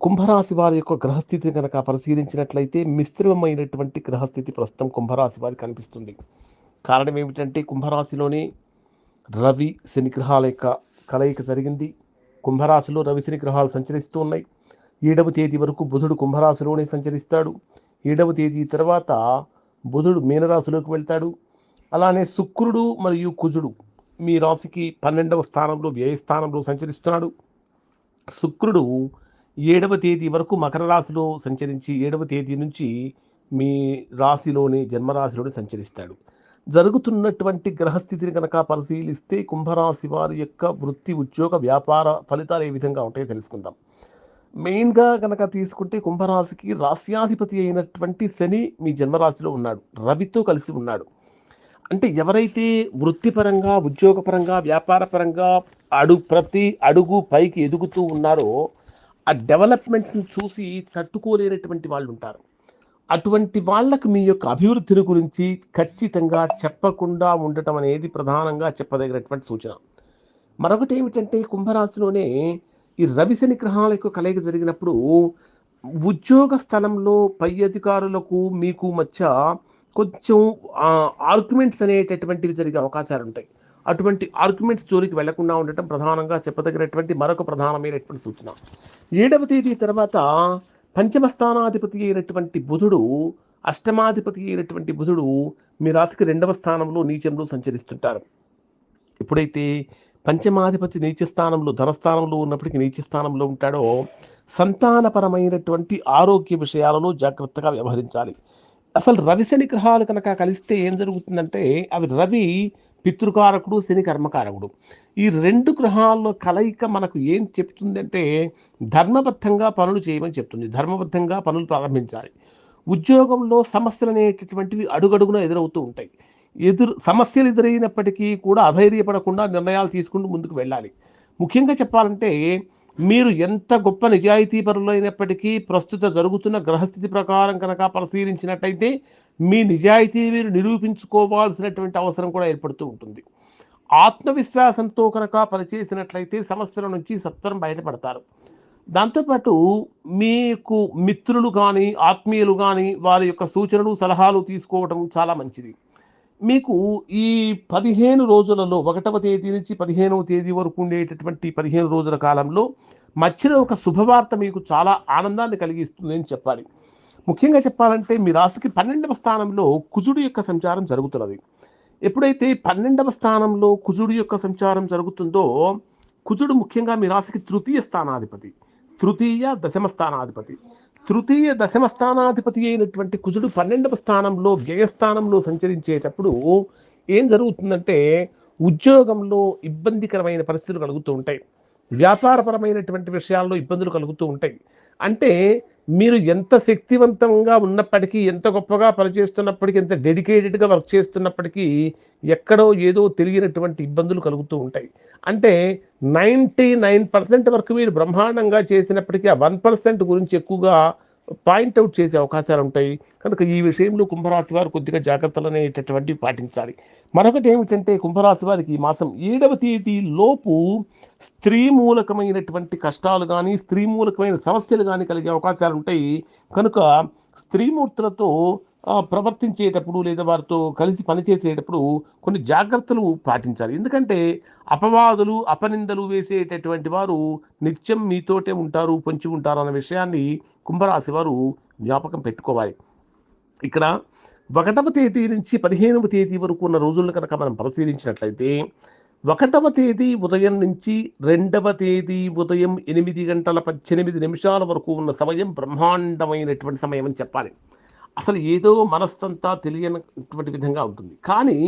కుంభరాశి వారి యొక్క గ్రహస్థితిని కనుక పరిశీలించినట్లయితే మిశ్రమమైనటువంటి గ్రహస్థితి ప్రస్తుతం కుంభరాశి వారికి కనిపిస్తుంది. కారణం ఏమిటంటే కుంభరాశిలోనే రవి శని గ్రహాల యొక్క కలయిక జరిగింది. కుంభరాశిలో రవి శని గ్రహాలు సంచరిస్తూ ఉన్నాయి ఏడవ తేదీ వరకు బుధుడు కుంభరాశిలోనే సంచరిస్తాడు. ఏడవ తేదీ తర్వాత బుధుడు మీనరాశిలోకి వెళ్తాడు. అలానే శుక్రుడు మరియు కుజుడు మీ రాశికి పన్నెండవ స్థానంలో వ్యయస్థానంలో సంచరిస్తున్నాడు. శుక్రుడు ఏడవ తేదీ వరకు మకర రాశిలో సంచరించి ఏడవ తేదీ నుంచి మీ రాశిలోని జన్మరాశిలోనే సంచరిస్తాడు. జరుగుతున్నటువంటి గ్రహస్థితిని కనుక పరిశీలిస్తే కుంభరాశి వారి యొక్క వృత్తి ఉద్యోగ వ్యాపార ఫలితాలు ఏ విధంగా ఉంటాయో తెలుసుకుందాం. మెయిన్గా కనుక తీసుకుంటే కుంభరాశికి రాశ్యాధిపతి అయినటువంటి శని మీ జన్మరాశిలో ఉన్నాడు. రవితో కలిసి ఉన్నాడు. అంటే ఎవరైతే వృత్తిపరంగా ఉద్యోగపరంగా వ్యాపారపరంగా అడు ప్రతి అడుగు పైకి ఎదుగుతూ ఉన్నారో ఆ డెవలప్మెంట్స్ని చూసి తట్టుకోలేనటువంటి వాళ్ళు ఉంటారు అటువంటి వాళ్ళకు మీ యొక్క అభివృద్ధిని గురించి ఖచ్చితంగా చెప్పకుండా ఉండటం అనేది ప్రధానంగా చెప్పదగినటువంటి సూచన. మరొకటి ఏమిటంటే కుంభరాశిలోనే ఈ రవిశని గ్రహాల యొక్క కలయిక జరిగినప్పుడు ఉద్యోగ స్థలంలో పై అధికారులకు మీకు మధ్య కొంచెం ఆర్గ్యుమెంట్స్ అనేటటువంటివి జరిగే అవకాశాలు ఉంటాయి అటువంటి ఆర్గ్యుమెంట్స్ జోలికి వెళ్ళకుండా ఉండటం ప్రధానంగా చెప్పదగినటువంటి మరొక ప్రధానమైనటువంటి సూచన. ఏడవ తేదీ తర్వాత పంచమ స్థానాధిపతి అయినటువంటి బుధుడు అష్టమాధిపతి అయినటువంటి బుధుడు మీ రాశికి రెండవ స్థానంలో నీచంలో సంచరిస్తుంటారు. ఎప్పుడైతే పంచమాధిపతి నీచ స్థానంలో ధనస్థానంలో ఉన్నప్పటికీ నీచ స్థానంలో ఉంటాడో సంతానపరమైనటువంటి ఆరోగ్య విషయాలలో జాగ్రత్తగా వ్యవహరించాలి. అసలు రవి శని గ్రహాలు కనుక కలిస్తే ఏం జరుగుతుందంటే అవి రవి పితృకారకుడు శని కర్మకారకుడు. ఈ రెండు గ్రహాల్లో కలయిక మనకు ఏం చెప్తుందంటే ధర్మబద్ధంగా పనులు చేయమని చెప్తుంది. ధర్మబద్ధంగా పనులు ప్రారంభించాలి. ఉద్యోగంలో సమస్యలు అనేటటువంటివి అడుగడుగున ఎదురవుతూ ఉంటాయి. ఎదురు సమస్యలు ఎదురైనప్పటికీ కూడా అధైర్యపడకుండా నిర్ణయాలు తీసుకుంటూ ముందుకు వెళ్ళాలి. ముఖ్యంగా చెప్పాలంటే మీరు ఎంత గొప్ప నిజాయితీ పరులైనప్పటికీ ప్రస్తుత జరుగుతున్న గ్రహస్థితి ప్రకారం కనుక పరిశీలించినట్టయితే మీ నిజాయితీ మీరు నిరూపించుకోవాల్సినటువంటి అవసరం కూడా ఏర్పడుతూ ఉంటుంది. ఆత్మవిశ్వాసంతో కనుక పనిచేసినట్లయితే సమస్యల నుంచి సత్వరం బయటపడతారు. దాంతోపాటు మీకు మిత్రులు కానీ ఆత్మీయులు కానీ వారి యొక్క సూచనలు సలహాలు తీసుకోవడం చాలా మంచిది. మీకు ఈ పదిహేను రోజులలో ఒకటవ తేదీ నుంచి పదిహేనవ తేదీ వరకు ఉండేటటువంటి పదిహేను రోజుల కాలంలో మధ్యలో ఒక శుభవార్త మీకు చాలా ఆనందాన్ని కలిగిస్తుంది అని చెప్పాలి. ముఖ్యంగా చెప్పాలంటే మీ రాశికి పన్నెండవ స్థానంలో కుజుడు యొక్క సంచారం జరుగుతున్నది. ఎప్పుడైతే పన్నెండవ స్థానంలో కుజుడు యొక్క సంచారం జరుగుతుందో కుజుడు ముఖ్యంగా మీ రాశికి తృతీయ స్థానాధిపతి తృతీయ దశమ స్థానాధిపతి. తృతీయ దశమ స్థానాధిపతి అయినటువంటి కుజుడు పన్నెండవ స్థానంలో వ్యయస్థానంలో సంచరించేటప్పుడు ఏం జరుగుతుందంటే ఉద్యోగంలో ఇబ్బందికరమైన పరిస్థితులు కలుగుతూ ఉంటాయి. వ్యాపారపరమైనటువంటి విషయాల్లో ఇబ్బందులు కలుగుతూ ఉంటాయి. అంటే మీరు ఎంత శక్తివంతంగా ఉన్నప్పటికీ ఎంత గొప్పగా పనిచేస్తున్నప్పటికీ ఎంత డెడికేటెడ్గా వర్క్ చేస్తున్నప్పటికీ ఎక్కడో ఏదో తెలియనటువంటి ఇబ్బందులు కలుగుతూ ఉంటాయి. అంటే నైంటీ నైన్ పర్సెంట్ వరకు మీరు బ్రహ్మాండంగా చేసినప్పటికీ ఆ వన్ పర్సెంట్ గురించి ఎక్కువగా పాయింట్అవుట్ చేసే అవకాశాలు ఉంటాయి కనుక ఈ విషయంలో కుంభరాశి వారు కొద్దిగా జాగ్రత్తలు అనేటటువంటివి పాటించాలి. మరొకటి ఏమిటంటే కుంభరాశి వారికి ఈ మాసం ఏడవ తేదీ లోపు స్త్రీ మూలకమైనటువంటి కష్టాలు కానీ స్త్రీ మూలకమైన సమస్యలు కానీ కలిగే అవకాశాలు ఉంటాయి కనుక స్త్రీమూర్తులతో ప్రవర్తించేటప్పుడు లేదా వారితో కలిసి పనిచేసేటప్పుడు కొన్ని జాగ్రత్తలు పాటించాలి. ఎందుకంటే అపవాదులు అపనిందలు వేసేటటువంటి వారు నిత్యం మీతోటే ఉంటారు పొంచి ఉంటారు అన్న విషయాన్ని కుంభరాశి వారు జ్ఞాపకం పెట్టుకోవాలి. ఇక్కడ ఒకటవ తేదీ నుంచి పదిహేనవ తేదీ వరకు ఉన్న రోజులను కనుక మనం పరిశీలించినట్లయితే ఒకటవ తేదీ ఉదయం నుంచి రెండవ తేదీ ఉదయం ఎనిమిది గంటల పద్దెనిమిది నిమిషాల వరకు ఉన్న సమయం బ్రహ్మాండమైనటువంటి సమయం అని చెప్పాలి. అసలు ఏదో మనస్సంతా తెలియనటువంటి విధంగా ఉంటుంది. కానీ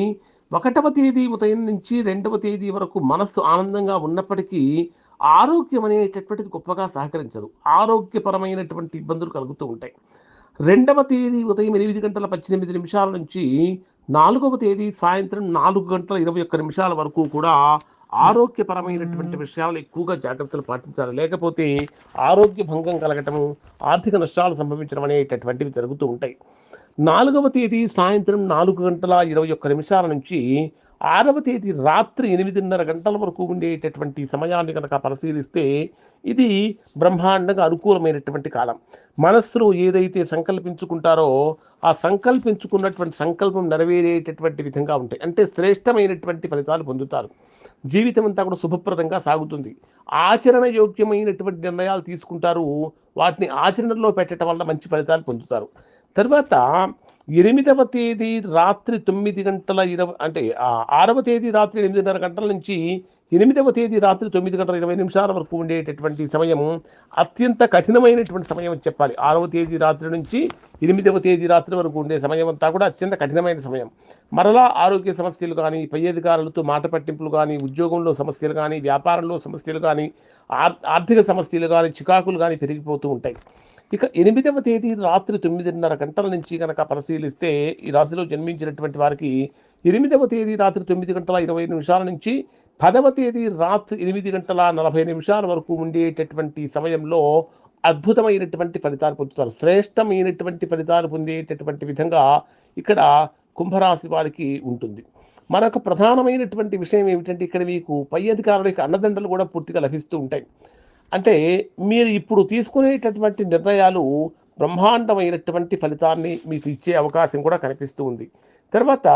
ఒకటవ తేదీ ఉదయం నుంచి రెండవ తేదీ వరకు మనస్సు ఆనందంగా ఉన్నప్పటికీ ఆరోగ్యం అనేటటువంటిది గొప్పగా సహకరించదు. ఆరోగ్యపరమైనటువంటి ఇబ్బందులు కలుగుతూ ఉంటాయి. రెండవ తేదీ ఉదయం ఎనిమిది గంటల పద్దెనిమిది నిమిషాల నుంచి నాలుగవ తేదీ సాయంత్రం నాలుగు గంటల ఇరవై ఒక్క నిమిషాల వరకు కూడా ఆరోగ్యపరమైనటువంటి విషయాలు ఎక్కువగా జాగ్రత్తలు పాటించాలి. లేకపోతే ఆరోగ్య భంగం కలగటము ఆర్థిక నష్టాలు సంభవించడం అనేటటువంటివి జరుగుతూ ఉంటాయి. నాలుగవ తేదీ సాయంత్రం నాలుగు గంటల ఇరవై ఒక్క నిమిషాల నుంచి ఆరవ తేదీ రాత్రి ఎనిమిదిన్నర గంటల వరకు ఉండేటటువంటి సమయాన్ని కనుక పరిశీలిస్తే ఇది బ్రహ్మాండంగా అనుకూలమైనటువంటి కాలం. మనస్సులో ఏదైతే సంకల్పించుకుంటారో ఆ సంకల్పించుకున్నటువంటి సంకల్పం నెరవేరేటటువంటి విధంగా ఉంటాయి. అంటే శ్రేష్టమైనటువంటి ఫలితాలు పొందుతారు. జీవితం అంతా కూడా శుభప్రదంగా సాగుతుంది. ఆచరణ యోగ్యమైనటువంటి నిర్ణయాలు తీసుకుంటారు. వాటిని ఆచరణలో పెట్టడం వల్ల మంచి ఫలితాలు పొందుతారు. తర్వాత ఎనిమిదవ తేదీ రాత్రి తొమ్మిది గంటల ఇరవై అంటే ఆరవ తేదీ రాత్రి ఎనిమిదిన్నర గంటల నుంచి ఎనిమిదవ తేదీ రాత్రి తొమ్మిది గంటల ఇరవై నిమిషాల వరకు ఉండేటటువంటి సమయం అత్యంత కఠినమైనటువంటి సమయం అని చెప్పాలి. ఆరవ తేదీ రాత్రి నుంచి ఎనిమిదవ తేదీ రాత్రి వరకు ఉండే సమయం అంతా కూడా అత్యంత కఠినమైన సమయం. మరలా ఆరోగ్య సమస్యలు కానీ పై అధికారులతో మాట పట్టింపులు కానీ ఉద్యోగంలో సమస్యలు కానీ వ్యాపారంలో సమస్యలు కానీ ఆర్ ఆర్థిక సమస్యలు కానీ చికాకులు కానీ పెరిగిపోతూ ఉంటాయి. ఇక ఎనిమిదవ తేదీ రాత్రి తొమ్మిదిన్నర గంటల నుంచి కనుక పరిశీలిస్తే ఈ రాశిలో జన్మించినటువంటి వారికి ఎనిమిదవ తేదీ రాత్రి తొమ్మిది గంటల ఇరవై నిమిషాల నుంచి పదవ తేదీ రాత్రి ఎనిమిది గంటల నలభై నిమిషాల వరకు ఉండేటటువంటి సమయంలో అద్భుతమైనటువంటి ఫలితాలు పొందుతారు. శ్రేష్టమైనటువంటి ఫలితాలు పొందేటటువంటి విధంగా ఇక్కడ కుంభరాశి వారికి ఉంటుంది. మరొక ప్రధానమైనటువంటి విషయం ఏమిటంటే ఇక్కడ మీకు పై అధికారుల యొక్క కూడా పూర్తిగా లభిస్తూ ఉంటాయి. అంటే మీరు ఇప్పుడు తీసుకునేటటువంటి నిర్ణయాలు బ్రహ్మాండమైనటువంటి ఫలితాన్ని మీకు ఇచ్చే అవకాశం కూడా కనిపిస్తూ ఉంది. తర్వాత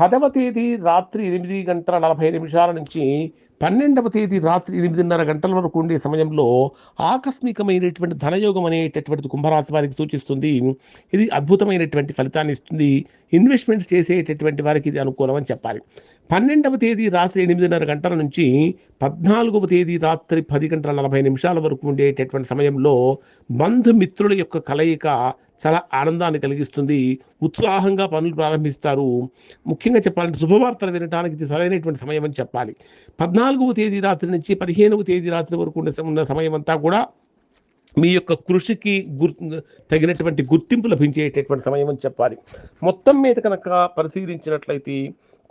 పదవ తేదీ రాత్రి ఎనిమిది గంటల నలభై నిమిషాల నుంచి పన్నెండవ తేదీ రాత్రి ఎనిమిదిన్నర గంటల వరకు ఉండే సమయంలో ఆకస్మికమైనటువంటి ధనయోగం అనేటటువంటిది కుంభరాశి వారికి సూచిస్తుంది. ఇది అద్భుతమైనటువంటి ఫలితాన్ని ఇస్తుంది. ఇన్వెస్ట్మెంట్స్ చేసేటటువంటి వారికి ఇది అనుకూలం అని చెప్పాలి. పన్నెండవ తేదీ రాత్రి ఎనిమిదిన్నర గంటల నుంచి పద్నాలుగవ తేదీ రాత్రి పది గంటల నలభై నిమిషాల వరకు ఉండేటటువంటి సమయంలో బంధుమిత్రుల యొక్క కలయిక చాలా ఆనందాన్ని కలిగిస్తుంది. ఉత్సాహంగా పనులు ప్రారంభిస్తారు. ముఖ్యంగా చెప్పాలంటే శుభవార్తలు వినడానికి ఇది సరైనటువంటి సమయం అని చెప్పాలి. పద్నాలుగవ తేదీ రాత్రి నుంచి పదిహేనవ తేదీ రాత్రి వరకు ఉండే ఉన్న సమయం అంతా కూడా మీ యొక్క కృషికి గుర్ తగినటువంటి గుర్తింపు లభించేటటువంటి సమయం అని చెప్పాలి. మొత్తం మీద కనుక పరిశీలించినట్లయితే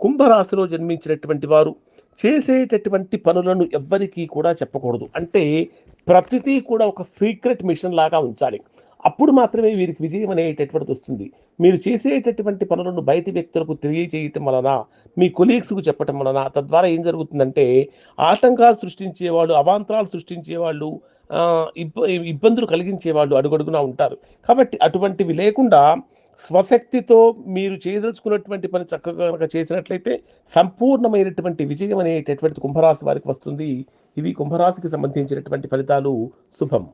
కుంభరాశిలో జన్మించినటువంటి వారు చేసేటటువంటి పనులను ఎవ్వరికీ కూడా చెప్పకూడదు. అంటే ప్రతిదీ కూడా ఒక సీక్రెట్ మిషన్ లాగా ఉంచాలి. అప్పుడు మాత్రమే వీరికి విజయం అనేటటువంటిది వస్తుంది. మీరు చేసేటటువంటి పనులను బయటి వ్యక్తులకు తెలియజేయటం వలన మీ కొలీగ్స్కు చెప్పటం వలన తద్వారా ఏం జరుగుతుందంటే ఆటంకాలు సృష్టించేవాళ్ళు అవాంతరాలు సృష్టించేవాళ్ళు ఇబ్బ ఇబ్బందులు కలిగించేవాళ్ళు అడుగడుగునా ఉంటారు. కాబట్టి అటువంటివి లేకుండా స్వశక్తితో మీరు చేయదలుచుకున్నటువంటి పని చక్కగా కనుక చేసినట్లయితే సంపూర్ణమైనటువంటి విజయం అనేటటువంటి కుంభరాశి వారికి వస్తుంది. ఇవి కుంభరాశికి సంబంధించినటువంటి ఫలితాలు శుభం.